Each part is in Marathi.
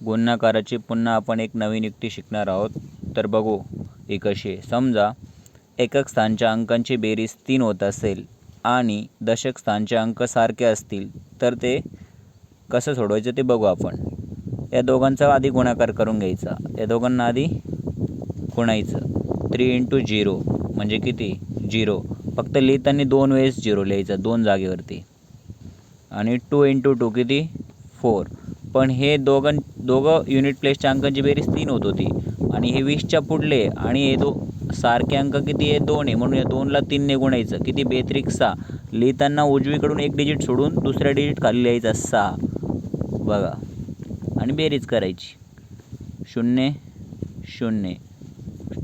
गुणाकाराची पुन्हा आपण एक नवीन युक्ती शिकणार आहोत. तर बघू ही कशी आहे. समजा एकक स्थानच्या अंकांची बेरीज तीन होत असेल आणि दशक स्थानचे अंक सारखे असतील तर ते कसं सोडवायचं ते बघू आपण. या दोघांचा आधी गुणाकार करून घ्यायचा. या दोघांना आधी गुणायचं. थ्री इंटू झिरो म्हणजे किती? झिरो फक्त लिहिताना दोन वेळेस झिरो लिहायचं दोन जागेवरती. आणि टू इंटू टू किती? फोर पण हे दोघं दोघं युनिट प्लेसच्या अंकांची बेरीज तीन होत होती. आणि हे वीसच्या पुढले आणि हे दो सारखे अंक किती आहे? दोन आहे. म्हणून या दोनला तीनने गुणायचं. किती? बेत्रिक सहा. लिहिताना उजवीकडून एक डिजिट सोडून दुसऱ्या डिजिट खाली लिहायचा सहा. बघा. आणि बेरीज करायची. शून्य शून्य.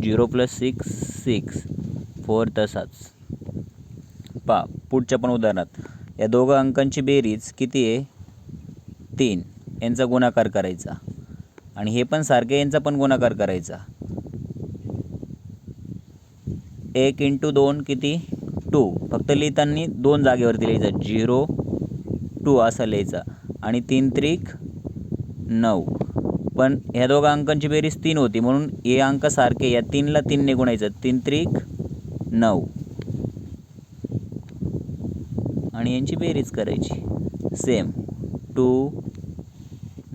Zero plus six six. Four तसाच पा पुढच्या पण उदाहरणात. या दोघं अंकांची बेरीज किती आहे? तीन. यांचा गुणाकार करायचा. आणि हे पण सारखे यांचा पण गुणाकार करायचा. एक इंटू दोन किती? टू. फक्त लिहिताना दोन जागेवरती लिहायचं. झिरो टू असा लिहायचा. आणि तीन त्रिक नऊ. पण ह्या दोघा अंकांची बेरीज तीन होती. म्हणून हे अंक सारखे या तीनला तीनने गुणायचं. तीन त्रिक नऊ. आणि यांची बेरीज करायची. Same two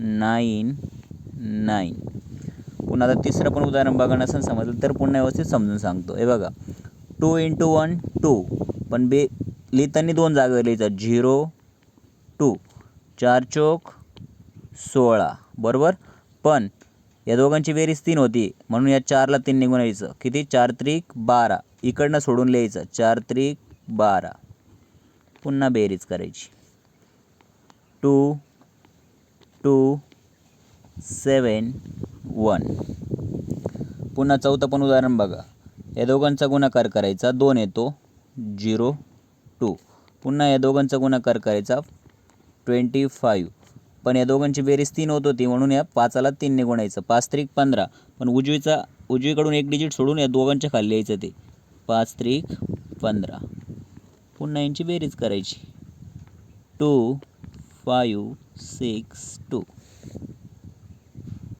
nine nine. पुन्हा आता तिसरं पण उदाहरण बघा नसेल समजलं तर पुन्हा व्यवस्थित समजून सांगतो. हे बघा टू इंटू वन टू पण बे लिहिताना दोन जागेवर लिहायचं झिरो टू चार चोक सोळा. बरोबर? पण या दोघांची बेरीज तीन होती. म्हणून या चारला तीन निघून यायचं. किती? चार त्रिक बारा. इकडनं सोडून लिहायचं. चार त्रिक बारा. पुन्हा बेरीज करायची. टू टू सेवन वन पुन्हा चौथं पण उदाहरण बघा. या दोघांचा गुणाकार करायचा. दोन येतो. Zero two. पुन्हा या दोघांचा गुणाकार करायचा. ट्वेंटी फाईव्ह पण या दोघांची बेरीज तीन होत होती. म्हणून या पाचाला तीनने गुणायचं पाच त्रिक पंधरा. पण उजवीचा उजवीकडून एक डिजिट सोडून या दोघांच्या खाली यायचं ते. पाच त्रिक पंधरा. पुन्हा यांची बेरीज करायची. To five six to